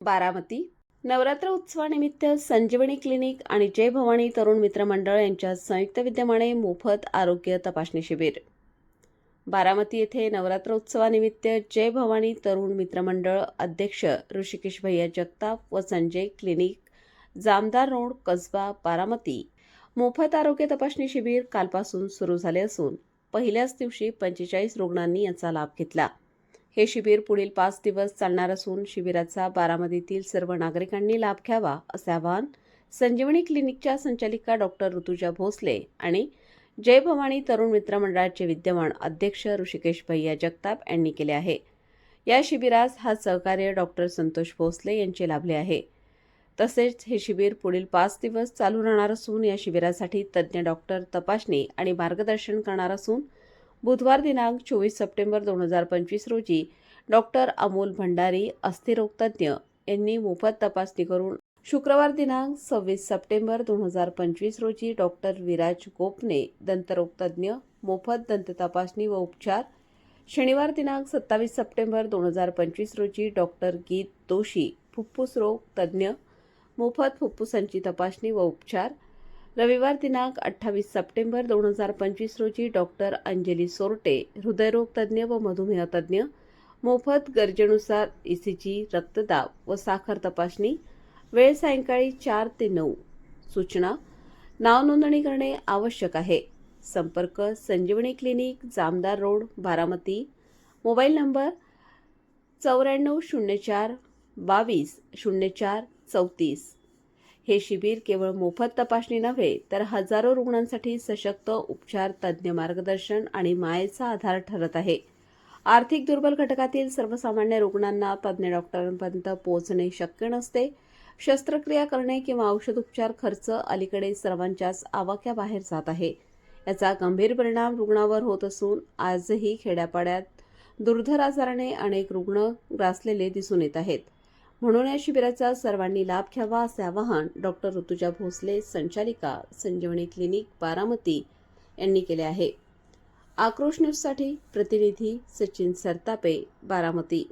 बारामती. नवरात्र उत्सवानिमित्त संजीवनी क्लिनिक आणि जय भवानी तरुण मित्र मंडळ यांच्या संयुक्त विद्यमाने मोफत आरोग्य तपासणी शिबिर. बारामती येथे नवरात्र उत्सवानिमित्त जय भवानी तरुण मित्र मंडळ अध्यक्ष ऋषिकेश भैया जगताप व संजय क्लिनिक जामदार रोड कसबा बारामती. मोफत आरोग्य तपासणी शिबिर कालपासून सुरू झाले असून पहिल्याच दिवशी पंचेचाळीस रुग्णांनी याचा लाभ घेतला. हे शिबिर पुढील पाच दिवस चालणार असून शिबिराचा बारामतीतील सर्व नागरिकांनी लाभ घ्यावा असे आवाहन संजीवनी क्लिनिकच्या संचालिका डॉक्टर ऋतुजा भोसले आणि जय भवानी तरुण मित्र मंडळाचे विद्यमान अध्यक्ष ऋषिकेश भैया जगताप यांनी केले आहे. या शिबिरास हा सहकार्य डॉक्टर संतोष भोसले यांचे लाभले आहे. तसेच हे शिबिर पुढील पाच दिवस चालू राहणार असून या शिबिरासाठी तज्ज्ञ डॉक्टर तपासणी आणि मार्गदर्शन करणार असून बुधवार दिनांक चोवीस सप्टेंबर दोन हजार पंचवीस रोजी डॉक्टर अमोल भंडारी अस्थिरोगतज्ञ यांनी मोफत तपासणी करून शुक्रवार दिनांक सव्वीस सप्टेंबर दोन हजार पंचवीस रोजी डॉक्टर विराज गोपने दंतरोगतज्ञ मोफत दंत तपासणी व उपचार. शनिवार दिनांक सत्तावीस सप्टेंबर दोन हजार पंचवीस रोजी डॉक्टर गीत दोषी फुफ्फुस रोग तज्ज्ञ मोफत फुफ्फुसांची तपासणी व उपचार. रविवार दिनांक अठ्ठावीस सप्टेंबर दोन हजार पंचवीस रोजी डॉक्टर अंजली सोरटे हृदयरोग तज्ज्ञ व मधुमेह तज्ज्ञ मोफत गरजेनुसार ईसीजी रक्तदाब व साखर तपासणी वेळ सायंकाळी चार ते नऊ. सूचना नाव नोंदणी करणे आवश्यक आहे. संपर्क Sanjivani clinic Jamdar road Baramati. Mobile number चौऱ्याण्णव शून्य चार बावीस शून्य चार चौतीस. हे शिबिर केवळ मोफत तपासणी नव्हे तर हजारो रुग्णांसाठी सशक्त उपचार तज्ज्ञ मार्गदर्शन आणि मायेचा आधार ठरत आहे. आर्थिक दुर्बल घटकातील सर्वसामान्य रुग्णांना तज्ज्ञ डॉक्टरांपर्यंत पोहोचणे शक्य नसते. शस्त्रक्रिया करणे किंवा औषधोपचार खर्च अलीकडे सर्वांच्याच आवाक्याबाहेर जात आहे. याचा गंभीर परिणाम रुग्णावर होत असून आजही खेड्यापाड्यात दुर्धर आजाराने अनेक रुग्ण ग्रासलेले दिसून येत आहेत. म्हणून या शिबिराचा सर्वांनी लाभ घ्यावा असे आवाहन डॉक्टर ऋतुजा भोसले संचालिका संजीवनी क्लिनिक बारामती यांनी केले आहे. आक्रोश न्यूजसाठी प्रतिनिधी सचिन सरतापे बारामती.